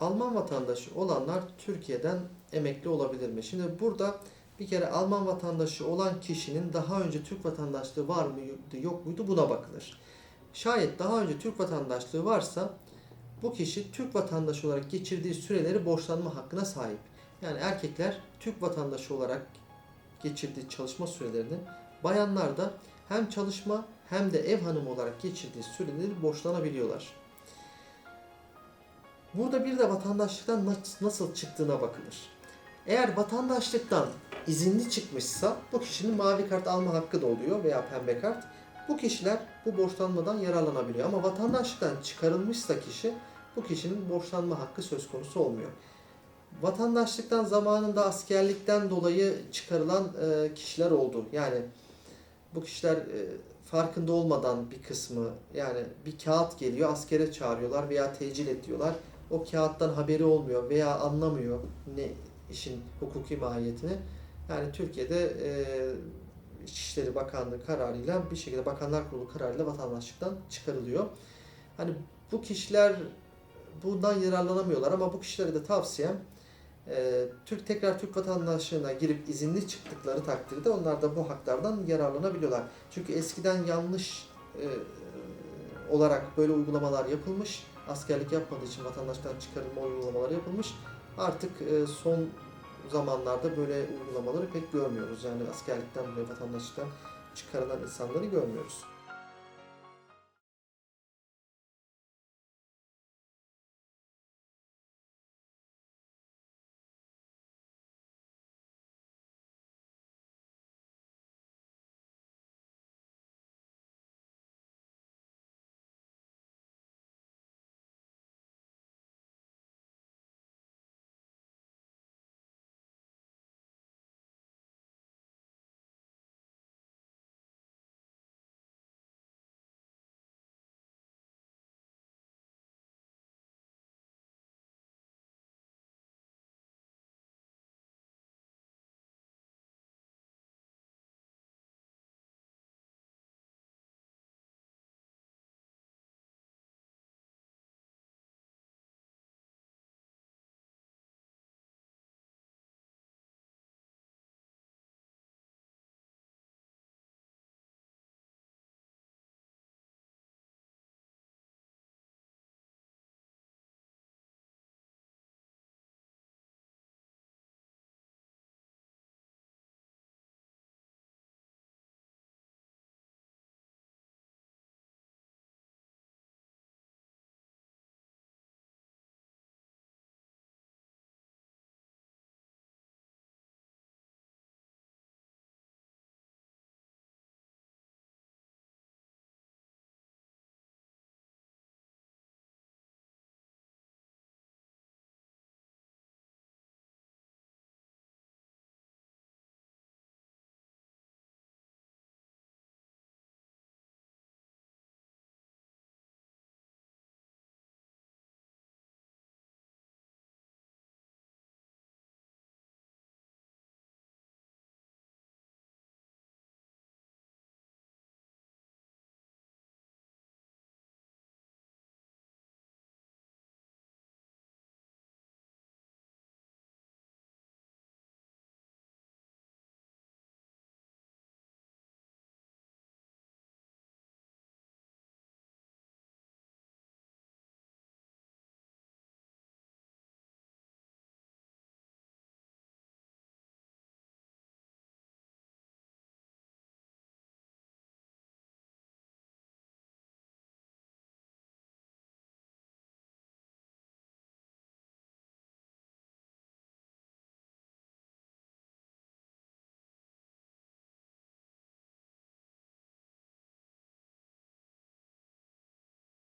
Alman vatandaşı olanlar Türkiye'den emekli olabilir mi? Şimdi burada bir kere Alman vatandaşı olan kişinin daha önce Türk vatandaşlığı var mıydı yok muydu buna bakılır. Şayet daha önce Türk vatandaşlığı varsa bu kişi Türk vatandaşı olarak geçirdiği süreleri borçlanma hakkına sahip. Yani erkekler Türk vatandaşı olarak geçirdiği çalışma sürelerini, bayanlar da hem çalışma hem de ev hanımı olarak geçirdiği süreleri borçlanabiliyorlar. Burada bir de vatandaşlıktan nas- nasıl çıktığına bakılır. Eğer vatandaşlıktan izinli çıkmışsa bu kişinin mavi kart alma hakkı da oluyor veya pembe kart. Bu kişiler bu borçlanmadan yararlanabiliyor. Ama vatandaşlıktan çıkarılmışsa kişi bu kişinin borçlanma hakkı söz konusu olmuyor. Vatandaşlıktan zamanında askerlikten dolayı çıkarılan e, kişiler oldu. Yani bu kişiler e, farkında olmadan bir kısmı yani bir kağıt geliyor askere çağırıyorlar veya tecil ediyorlar. O kağıttan haberi olmuyor veya anlamıyor ne işin hukuki mahiyetini. Yani Türkiye'de e, İçişleri Bakanlığı kararıyla bir şekilde Bakanlar Kurulu kararıyla vatandaşlıktan çıkarılıyor. Hani bu kişiler bundan yararlanamıyorlar ama bu kişilere de tavsiyem e, Türk tekrar Türk vatandaşlığına girip izinli çıktıkları takdirde onlar da bu haklardan yararlanabiliyorlar. Çünkü eskiden yanlış e, olarak böyle uygulamalar yapılmış. Askerlik yapmadığı için vatandaşlıktan çıkarılma uygulamaları yapılmış. Artık e, son zamanlarda böyle uygulamaları pek görmüyoruz. Yani askerlikten ve vatandaşlıktan çıkarılan insanları görmüyoruz.